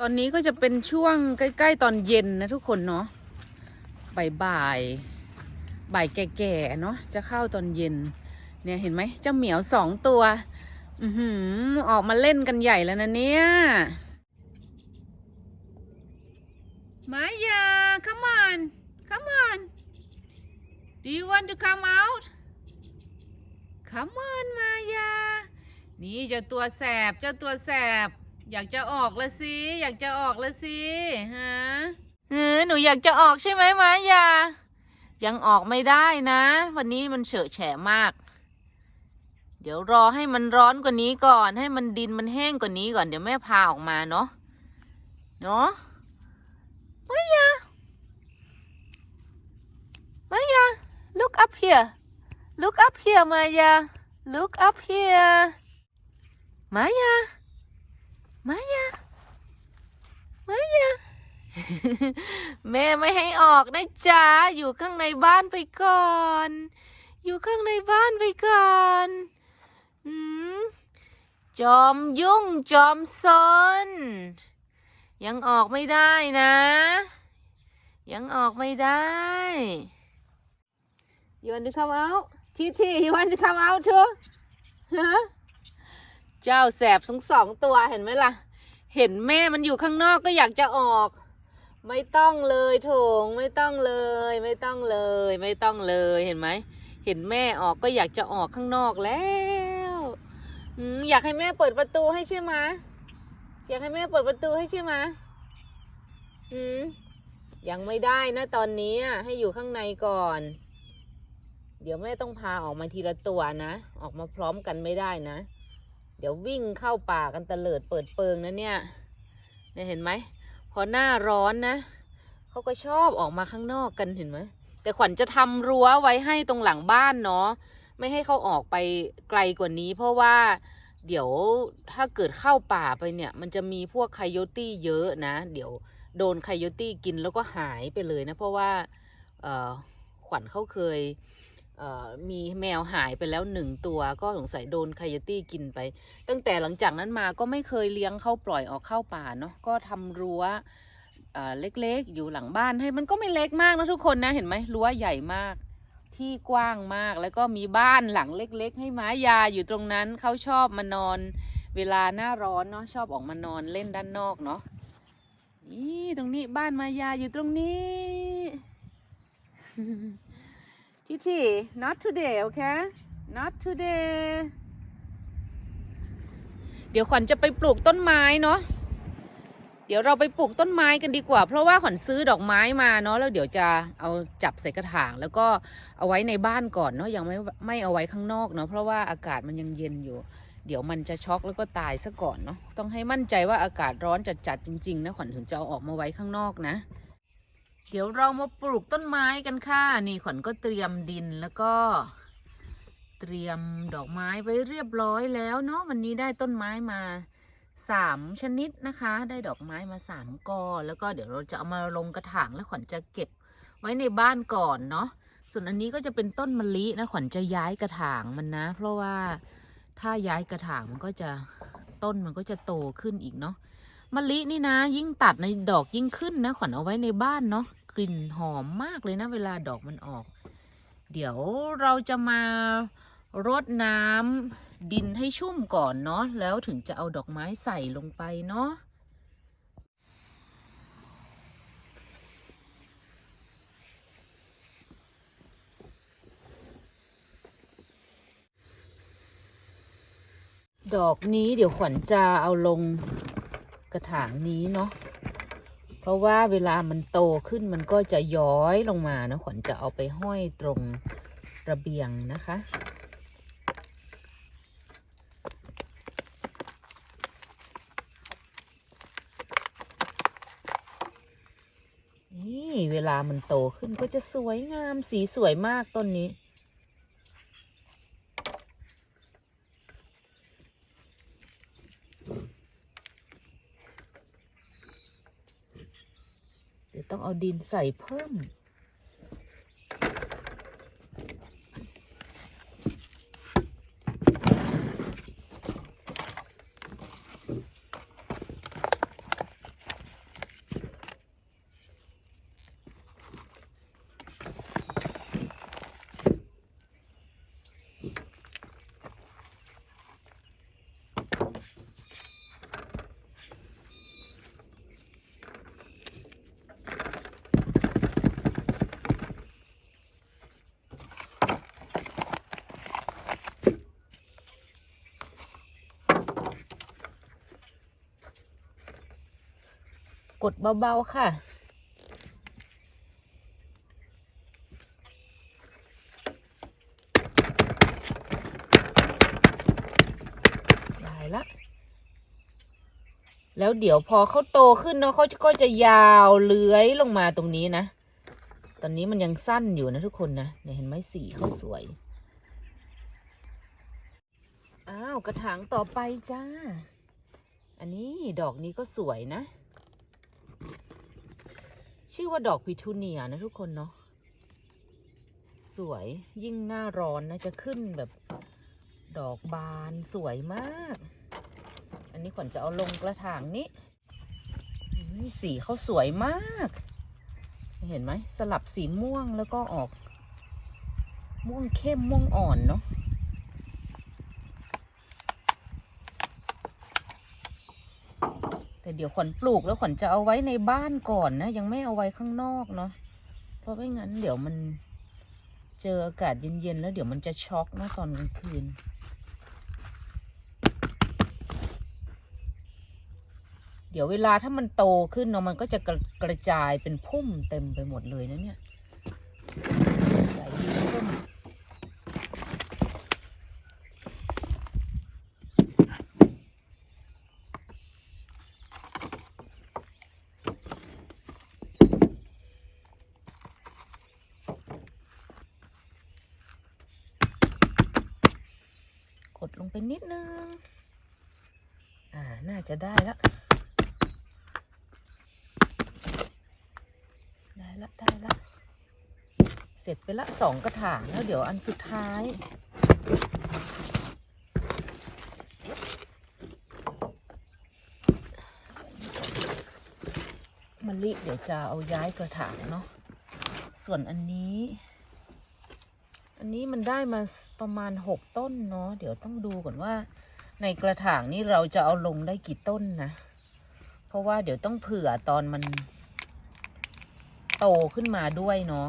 ตอนนี้ก็จะเป็นช่วงใกล้ ๆ ตอนเย็นนะทุกคนเนาะบ่ายบ่ายๆบ่ายแก่ๆเนาะจะเข้าตอนเย็น เนี่ยเห็นไหมเจ้าเหมียวสองตัว อือหือออกมาเล่นกันใหญ่แล้วนะเนี่ยมายา come on come on do you want to come out come on มายา นี่เจ้าตัวแสบเจ้าตัวแสบ อยากจะออกละสิอยากจะออกละสิฮะเออหนูอยากจะออกใช่ไหมมายายังออกไม่ได้นะ วันนี้มันเฉอะแฉะมาก เดี๋ยวรอให้มันร้อนกว่านี้ก่อน ให้มันดินมันแห้งกว่านี้ก่อนเดี๋ยวแม่พาออกมาเนาะเนาะมายามายา look up here look up here มายา look up here มายา มายามายาแม่ไม่ให้ออกนะจ๊ะ อยู่ข้างในบ้านไปก่อน อยู่ข้างในบ้านไปก่อนอืมจอมยุ่งจอมซนยังออกไม่ได้นะ ยังออกไม่ได้ You want to come out? Titi, you want to come out too? ฮะ เจ้าแสบทั้งสองตัวเห็นไหมล่ะ เห็นแม่มันอยู่ข้างนอกก็อยากจะออก ไม่ต้องเลยโถงไม่ต้องเลย ไม่ต้องเลย ไม่ต้องเลยเห็นไหมเห็นแม่ออกก็อยากจะออกข้างนอกแล้วอยากให้แม่เปิดประตูให้ใช่ไหมอยากให้แม่เปิดประตูให้ใช่ไหมอืมยังไม่ได้นะตอนนี้อะให้อยู่ข้างในก่อน เดี๋ยวแม่ต้องพาออกมาทีละตัวนะ ออกมาพร้อมกันไม่ได้นะ เดี๋ยววิ่งเข้าป่ากันเตลิดเปิดเปิงนะเนี่ยเนี่ยเห็นไหม พอหน้าร้อนนะเขาก็ชอบออกมาข้างนอกกันเห็นไหมแต่ขวัญจะทำรั้วไว้ให้ตรงหลังบ้านเนาะไม่ให้เขาออกไปไกลกว่านี้ เพราะว่าเดี๋ยวถ้าเกิดเข้าป่าไปเนี่ย มันจะมีพวกไคโยตี้เยอะนะ เดี๋ยวโดนไคโยตี้กินแล้วก็หายไปเลยนะ เพราะว่าขวัญเขาเคย มีแมวหายไปแล้วหนึ่งตัวก็สงสัยโดนคโยตี้กินไป ตั้งแต่หลังจากนั้นมาก็ไม่เคยเลี้ยงเข้าปล่อยออกเข้าป่าเนาะก็ทำรั้วเอ่อเล็กๆ อยู่หลังบ้านให้มันก็ไม่เล็กมากนะทุกคนนะเห็นไหมรั้วใหญ่มาก ที่กว้างมากแล้วก็มีบ้านหลังเล็ก ๆ ให้หมายาอยู่ตรงนั้นเขาชอบมานอน เวลาหน้าร้อนเนาะชอบออกมานอนเล่นด้านนอกเนาะนี่ตรงนี้บ้านมายาอยู่ตรงนี้ ทิที not today okay not today เดี๋ยวขวัญจะไปปลูกต้นไม้เนาะ เดี๋ยวเราไปปลูกต้นไม้กันดีกว่า เพราะว่าขวัญซื้อดอกไม้มาเนาะแล้วเดี๋ยวจะเอาจับใส่กระถาง แล้วก็เอาไว้ในบ้านก่อนเนาะยังไม่ไม่เอาไว้ข้างนอกเนาะเพราะว่าอากาศมันยังเย็นอยู่ เดี๋ยวมันจะช็อกแล้วก็ตายซะก่อนเนาะต้องให้มั่นใจว่าอากาศร้อนจัดๆจริงๆนะขวัญถึงจะเอาออกมาไว้ข้างนอกนะ เดี๋ยวเรามาปลูกต้นไม้กันค่ะ นี่ขวัญก็เตรียมดินแล้วก็ เตรียมดอกไม้ไว้เรียบร้อยแล้วเนาะวันนี้ได้ต้นไม้มาสามชนิดนะคะ ได้ดอกไม้มาสามกอแล้วก็เดี๋ยวเราจะเอามาลงกระถางแล้วขวัญจะเก็บไว้ในบ้านก่อนเนาะส่วนอันนี้ก็จะเป็นต้นมะลินะขวัญจะย้ายกระถางมันนะ เพราะว่าถ้าย้ายกระถางมันก็จะต้นมันก็จะโตขึ้นอีกเนาะ มะลินี่นะ ยิ่งตัดในดอกยิ่งขึ้นนะขวัญเอาไว้ในบ้านเนาะกลิ่นหอมมากเลยนะ เวลาดอกมันออก เดี๋ยวเราจะมารดน้ำดินให้ชุ่มก่อนเนาะแล้วถึงจะเอาดอกไม้ใส่ลงไปเนาะดอกนี้เดี๋ยวขวัญจะเอาลง ระถางนี้เนาะเพราะว่าเวลามันโตขึ้นมันก็จะย้อยลงมานะขวัญจะเอาไปห้อยตรงระเบียงนะคะนี่เวลามันโตขึ้นก็จะสวยงามสีสวยมากต้นนี้ เดี๋ยว ต้องเอาดินใส่เพิ่ม ดเบาๆค่ะได้ละแล้วเดี๋ยวพอเขาโตขึ้นเนาะเขาก็จะยาวเลื้อยลงมาตรงนี้นะ ตอนนี้มันยังสั้นอยู่นะทุกคนนะเนี่ยเห็นไหมสีเขาสวย อ้าว กระถางต่อไปจ้า อันนี้ดอกนี้ก็สวยนะ ชื่อว่าดอกพิทูเนียนะทุกคนเนาะสวยยิ่งหน้าร้อนนะจะขึ้นแบบดอกบานสวยมาก อันนี้ขวัญจะเอาลงกระถางนี้นี่สีเขาสวยมาก เห็นไหมสลับสีม่วงแล้วก็ออก ม่วงเข้มม่วงอ่อนเนาะ แต่เดี๋ยวขวัญปลูกแล้วขวัญจะเอาไว้ในบ้านก่อนนะ ยังไม่เอาไว้ข้างนอกเนาะเพราะไม่งั้นเดี๋ยวมันเจออากาศเย็นๆแล้วเดี๋ยวมันจะช็อกนะตอนกลางคืนเดี๋ยวเวลาถ้ามันโตขึ้นเนาะมันก็จะกระกระจายเป็นพุ่มเต็มไปหมดเลยนะเนี่ย ใส่ดินเพิ่มกดลงไป นิดนึง อ่า น่าจะได้และได้ละได้ละเสร็จไปละสองกระถางแล้วเดี๋ยวอันสุดท้ายมะลิเดี๋ยวจะเอาย้ายกระถางเนาะส่วนอันนี้ อันนี้มันได้มาประมาณหกต้นเนาะเดี๋ยวต้องดูก่อนว่า ในกระถางนี้เราจะเอาลงได้กี่ต้นนะเพราะว่าเดี๋ยวต้องเผื่อตอนมัน โตขึ้นมาด้วยเนาะ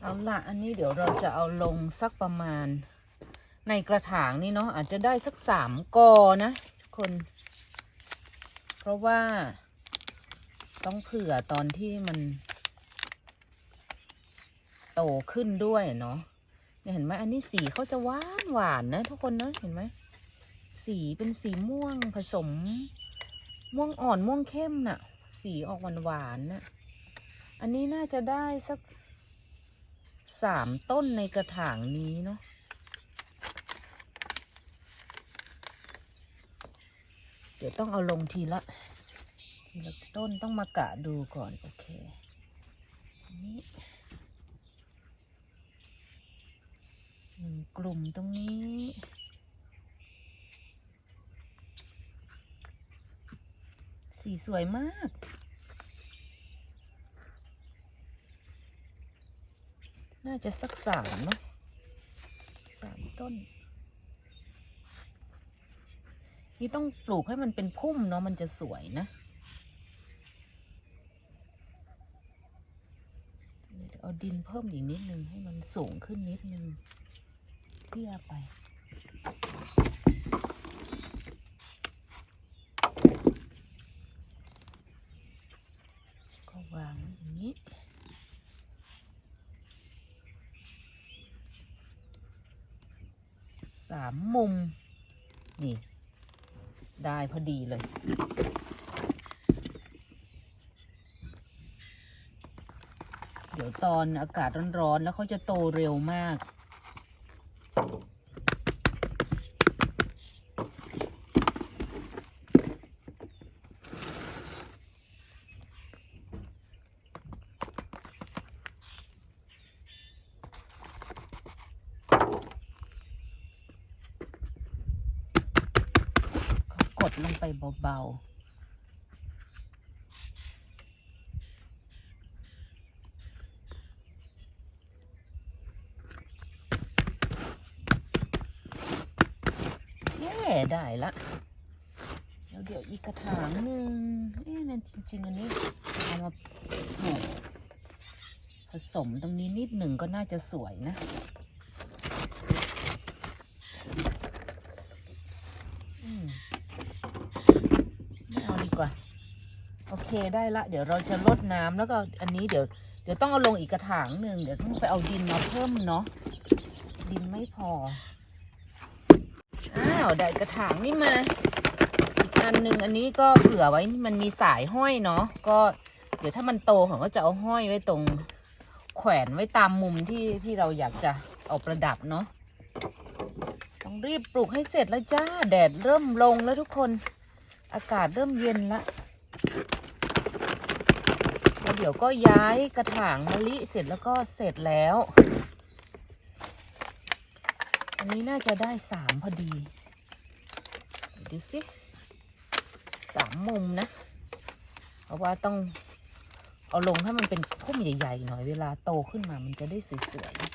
เอาละอันนี้เดี๋ยวเราจะเอาลงสักประมาณ ในกระถางนี่เนาะอาจจะได้สักสามกอนะทุกคน เพราะว่าต้องเผื่อตอนที่มัน โตขึ้นด้วยเนาะ เนี่ยเห็นไหมอันนี้สีเขาจะหวานหวานนะ ทุกคนนะเห็นไหมสีเป็นสีม่วงผสม ม่วงอ่อนม่วงเข้มน่ะ สีออกหวานหวานน่ะอันนี้น่าจะได้สักสามต้นในกระถางนี้เนาะเดี๋ยวต้องเอาลงทีละทีละต้นต้องมากะดูก่อน โอเคอัน หนึ่งกลุ่มตรงนี้ สีสวยมากน่าจะสักสามเนาะสามต้น นี่ต้องปลูกให้มันเป็นพุ่มเนาะมันจะสวยนะเดี๋ยวเอาดินเพิ่มอีกนิดนึงให้มันสูงขึ้นนิดนึง เทียไปก็วางอย่างนี้สามมุม นี่ ได้พอดีเลยเดี๋ยวตอนอากาศร้อนๆ แล้วเขาจะโตเร็วมาก ลงไปเบาๆเย้ได้ละแล้วเดี๋ยวอีกกระถางหนึ่งเอ๊ะนั่นจริง ๆ อันนี้เอามาผสมตรงนี้นิดหนึ่งก็น่าจะสวยนะ อืม ไม่เอาดีกว่าเอาโอเคได้ละ เดี๋ยวเราจะลดน้ำแล้วก็อันนี้เดี๋ยวเดี๋ยวต้องเอาลงอีกกระถางหนึ่งเดี๋ยวต้องไปเอาดินมาเพิ่มเนาะดินไม่พออ้าวได้กระถางนี่มาอีกอันหนึ่งอันนี้ก็เผื่อไว้มันมีสายห้อยเนาะก็เดี๋ยวถ้ามันโตเขาก็จะเอาห้อยไว้ตรง แขวนไว้ตามมุมที่ที่เราอยากจะเอาประดับเนาะต้องรีบปลูกให้เสร็จแล้วจ้าแดดเริ่มลงแล้วทุกคน อากาศเริ่มเย็นละ เดี๋ยวก็ย้ายกระถางมะลิเสร็จแล้วก็เสร็จแล้ว อันนี้น่าจะได้สามพอดี ดูสิสามมุมนะ เพราะว่าต้องเอาลงให้มันเป็นพุ่มใหญ่ ๆ หน่อยเวลาโตขึ้นมามันจะได้สวยๆ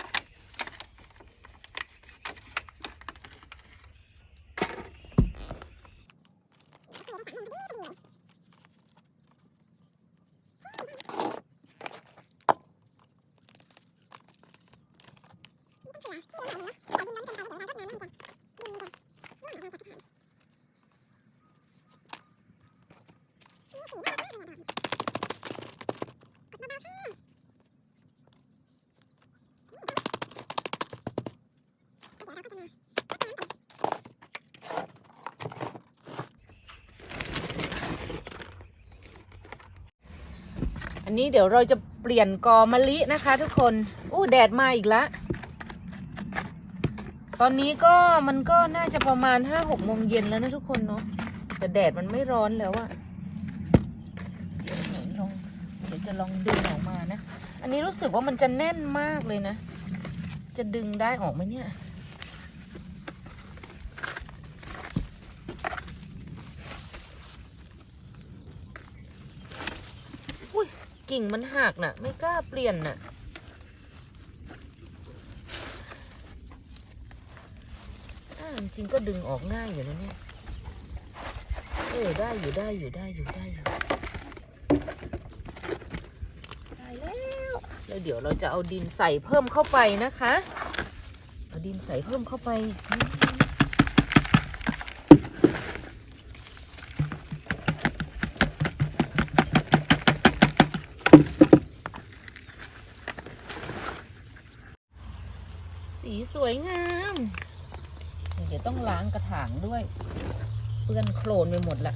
อันนี้เดี๋ยวเราจะเปลี่ยนกอมะลินะคะ ทุกคนอู้แดดมาอีกแล้วตอนนี้ก็มันก็น่าจะประมาณห้าหกโมงเย็นแล้วนะทุกคนเนาะแต่แดดมันไม่ร้อนแล้วอะเดี๋ยวหนูลองเดี๋ยวจะลองดึงออกมานะ อันนี้รู้สึกว่ามันจะแน่นมากเลยนะ จะดึงได้ออกไหมเนี่ย กิ่งมันหักน่ะ ไม่กล้าเปลี่ยนน่ะอ่าจริงๆก็ดึงออกง่ายอยู่นะเนี่ย เออได้อยู่ได้อยู่ได้อยู่ได้อยู่ได้แล้วแล้วเดี๋ยวเราจะเอาดินใส่เพิ่มเข้าไปนะคะ เอาดินใส่เพิ่มเข้าไปนิดนึง สวยงาม เดี๋ยวต้องล้างกระถางด้วย เปื้อนโคลนไปหมดละ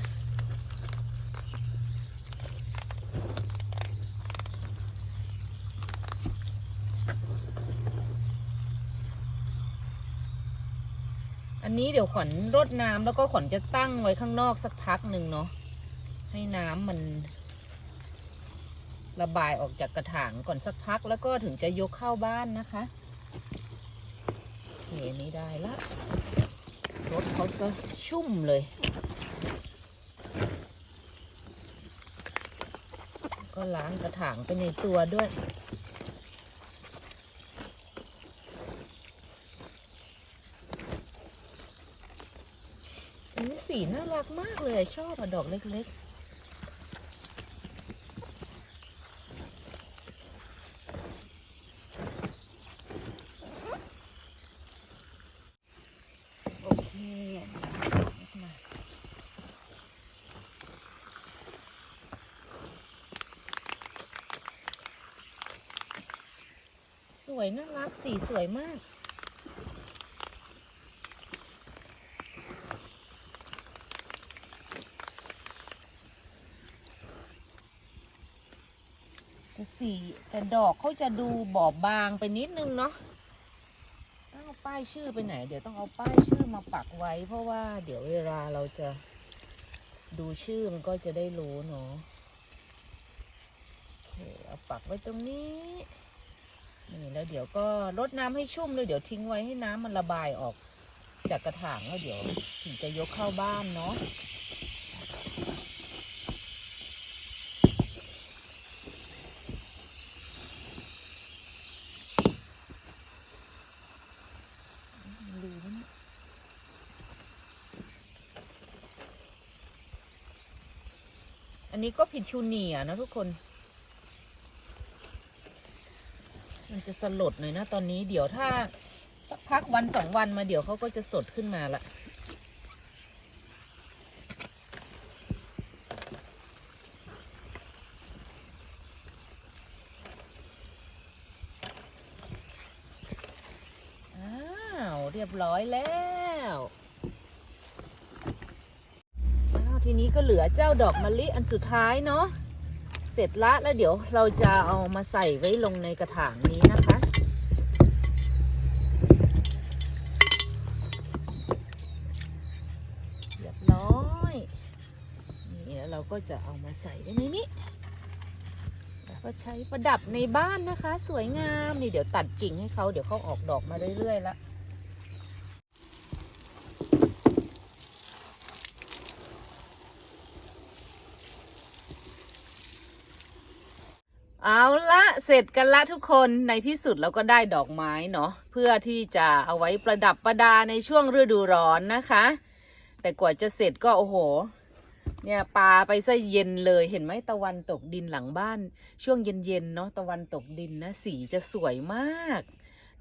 อันนี้เดี๋ยวขวัญรดน้ำแล้วก็ขวัญจะตั้งไว้ข้างนอกสักพักหนึ่งเนาะให้น้ำมัน ระบายออกจากกระถางก่อนสักพักแล้วก็ถึงจะยกเข้าบ้านนะคะ อเคอันนี้ได้ละรถเขาซะชุ่มเลย ก็ล้างกระถางไปในตัวด้วยอันนี้สีน่ารักมากเลยชอบอะดอกเล็กๆ โอเคมาส วยน่ารักสีสวยมาก แต่สีแต่ดอกเขาจะดูบอบบางไปนิดนึงเนาะต้องเอาป้ายชื่อไปไหน เดี๋ยวต้องเอาป้ายชื่อมาปักไว้ เพราะว่าเดี๋ยวเวลาเราจะดูชื่อมันก็จะได้รู้เนาะเอาปักไว้ตรงนี้ นี่แล้วเดี๋ยวก็รดน้ำให้ชุ่มเลยเดี๋ยวทิ้งไว้ให้น้ำมันระบายออกจากกระถางแล้วเดี๋ยวถึงจะยกเข้าบ้านเนาะลืมนะอันนี้ก็ผิดชูเนียนะทุกคน มันจะสลดหน่อยนะตอนนี้เดี๋ยวถ้าสักพักวันสองวันมาเดี๋ยวเขาก็จะสดขึ้นมาละเรียบร้อยแล้วทีนี้ก็เหลือเจ้าดอกมะลิอันสุดท้ายเนาะ เสร็จละแล้วเดี๋ยวเราจะเอามาใส่ไว้ลงในกระถางนี้นะคะ เรียบร้อยนี่แล้วเราก็จะเอามาใส่ไว้ในนี้แล้วก็ใช้ประดับในบ้านนะคะ สวยงามนี่เดี๋ยวตัดกิ่งให้เขาเดี๋ยวเขาออกดอกมาเรื่อยๆแล้ว เอาละเสร็จกันละทุกคนในที่สุดเราก็ได้ดอกไม้เนาะเพื่อที่จะเอาไว้ประดับประดาในช่วงฤดูร้อนนะคะ แต่กว่าจะเสร็จก็โอ้โห เนี่ยปลาไปซะเย็นเลยเห็นไหมตะวันตกดินหลังบ้าน ช่วงเย็นๆเนาะตะวันตกดินนะสีจะสวยมาก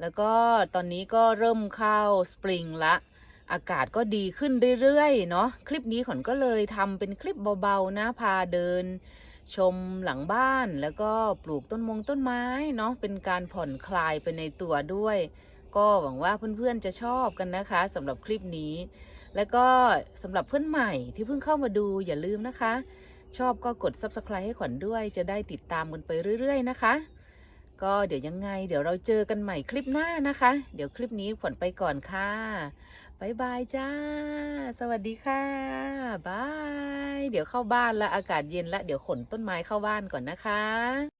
แล้วก็ตอนนี้ก็เริ่มเข้าสปริงละอากาศก็ดีขึ้นเรื่อยๆเนาะคลิปนี้ขวัญก็เลยทำเป็นคลิปเบาๆนะพาเดิน ชมหลังบ้านแล้วก็ปลูกต้นมงต้นไม้เนาะเป็นการผ่อนคลายไปในตัวด้วย ก็หวังว่าเพื่อนๆจะชอบกันนะคะสำหรับคลิปนี้ แล้วก็สำหรับเพื่อนใหม่ที่เพิ่งเข้ามาดูอย่าลืมนะคะ ชอบก็กด subscribe ให้ขวัญด้วย จะได้ติดตามกันไปเรื่อย ๆ นะคะ ก็เดี๋ยวยังไง เดี๋ยวเราเจอกันใหม่คลิปหน้านะคะ เดี๋ยวคลิปนี้ขวัญไปก่อนค่ะ บายบายจ้า สวัสดีค่ะบาย เดี๋ยวเข้าบ้านละอากาศเย็นละ เดี๋ยวขนต้นไม้เข้าบ้านก่อนนะคะ